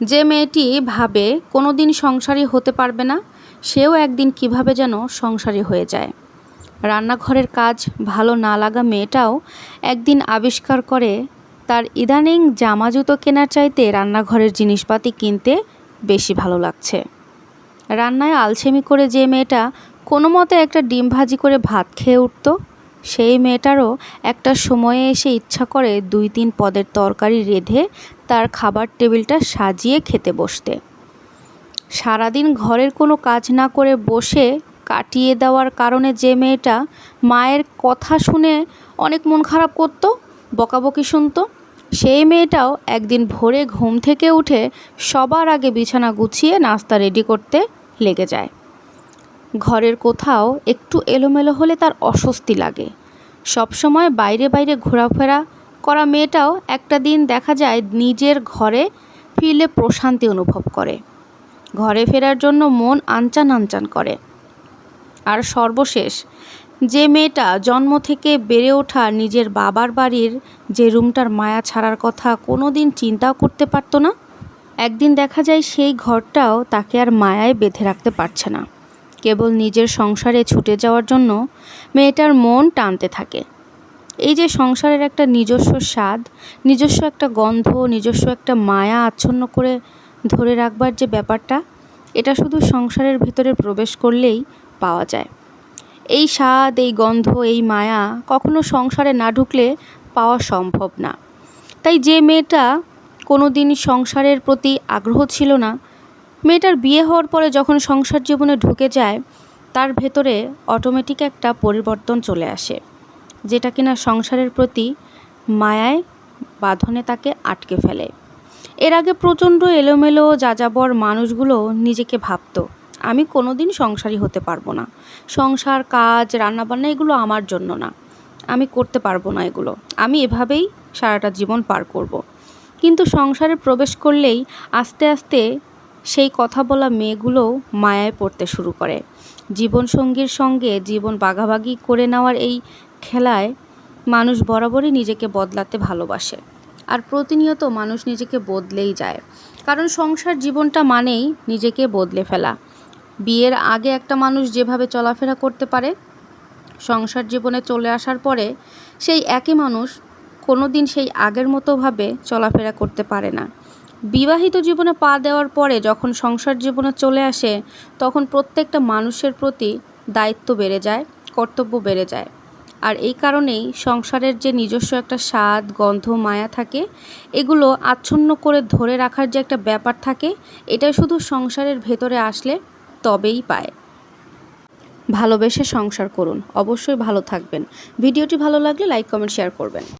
যে মেয়েটি ভাবে কোনো দিন সংসারী হতে পারবে না, সেও একদিন কীভাবে যেন সংসারী হয়ে যায়। রান্নাঘরের কাজ ভালো না লাগা মেয়েটাও একদিন আবিষ্কার করে তার ইদানিং জামা জুতো কেনার চাইতে রান্নাঘরের জিনিসপাতি কিনতে বেশি ভালো লাগছে। রান্নায় আলসেমি করে যে মেয়েটা কোনো মতে একটা ডিম ভাজি করে ভাত খেয়ে উঠত সেই মেয়েটারও একটা সময়ে এসে ইচ্ছা করে দুই তিন পদের তরকারি রেঁধে তার খাবার টেবিলটা সাজিয়ে খেতে বসতে। সারাদিন ঘরের কোনো কাজ না করে বসে কাটিয়ে দেওয়ার কারণে যে মেয়েটা মায়ের কথা শুনে অনেক মন খারাপ করত, বকাবকি শুনতো, সেই মেয়েটাও একদিন ভোরে ঘুম থেকে উঠে সবার আগে বিছানা গুছিয়ে নাস্তা রেডি করতে লেগে যায়। ঘরের কোথাও একটু এলোমেলো হলে তার অস্বস্তি লাগে। সবসময় বাইরে বাইরে ঘোরাফেরা করা মেয়েটাও একটা দিন দেখা যায় নিজের ঘরে ফিরলে প্রশান্তি অনুভব করে। ঘরে ফেরার জন্য মন আনচান আনচান করে। আর সর্বশেষ, যে মেয়েটা জন্ম থেকে বেড়ে ওঠা নিজের বাবার বাড়ির যে রুমটার মায়া ছাড়ার কথা কোনো দিন চিন্তাও করতে পারতো না, একদিন দেখা যায় সেই ঘরটাও তাকে আর মায়ায় বেঁধে রাখতে পারছে না। কেবল নিজের সংসারে ছুটে যাওয়ার জন্য মেয়েটার মন টানতে থাকে। এই যে সংসারের একটা নিজস্ব স্বাদ, নিজস্ব একটা গন্ধ, নিজস্ব একটা মায়া আচ্ছন্ন করে ধরে রাখবার যে ব্যাপারটা, এটা শুধু সংসারের ভিতরে প্রবেশ করলেই পাওয়া যায়। এই স্বাদ, এই গন্ধ, এই মায়া কখনো সংসারে না ঢুকলে পাওয়া সম্ভব না। তাই যে মেয়েটা কোনো দিন সংসারের প্রতি আগ্রহ ছিল না মেয়েটার বিয়ে হওয়ার পরে যখন সংসার জীবনে ঢুকে যায়, তার ভেতরে অটোমেটিক একটা পরিবর্তন চলে আসে, যেটা কিনা সংসারের প্রতি মায়ায় বাঁধনে তাকে আটকে ফেলে। এর আগে প্রচণ্ড এলোমেলো যাযাবর মানুষগুলো নিজেকে ভাবতো, আমি কোনো দিন সংসারী হতে পারব না। সংসার, কাজ, রান্নাবান্না এগুলো আমার জন্য না। আমি করতে পারব না এগুলো। আমি এভাবেই সারাটা জীবন পার করব। কিন্তু সংসারে প্রবেশ করলেই আস্তে আস্তে সেই কথা বলা মেয়েগুলোও মায়ায় পড়তে শুরু করে। জীবনসঙ্গীর সঙ্গে জীবন বাঘাবাগি করে নেওয়ার এই খেলায় মানুষ বরাবরই নিজেকে বদলাতে ভালোবাসে। আর প্রতিনিয়ত মানুষ নিজেকে বদলেই যায়। কারণ সংসার জীবনটা মানেই নিজেকে বদলে ফেলা। বিয়ের আগে একটা মানুষ যেভাবে চলাফেরা করতে পারে, সংসার জীবনে চলে আসার পরে সেই একই মানুষ কোনো দিন সেই আগের মতোভাবে চলাফেরা করতে পারে না। বিবাহিত জীবনে পা দেওয়ার পরে যখন সংসার জীবনে চলে আসে, তখন প্রত্যেকটা মানুষের প্রতি দায়িত্ব বেড়ে যায়, কর্তব্য বেড়ে যায়। আর এই কারণেই সংসারের যে নিজস্ব একটা স্বাদ, গন্ধ, মায়া থাকে, এগুলো আচ্ছন্ন করে ধরে রাখার যে একটা ব্যাপার থাকে, এটা শুধু সংসারের ভেতরে আসলে তবেই পায়। ভালোবেসে সংসার করুন। অবশ্যই ভালো থাকবেন। ভিডিওটি ভালো লাগলে লাইক, কমেন্ট, শেয়ার করবেন।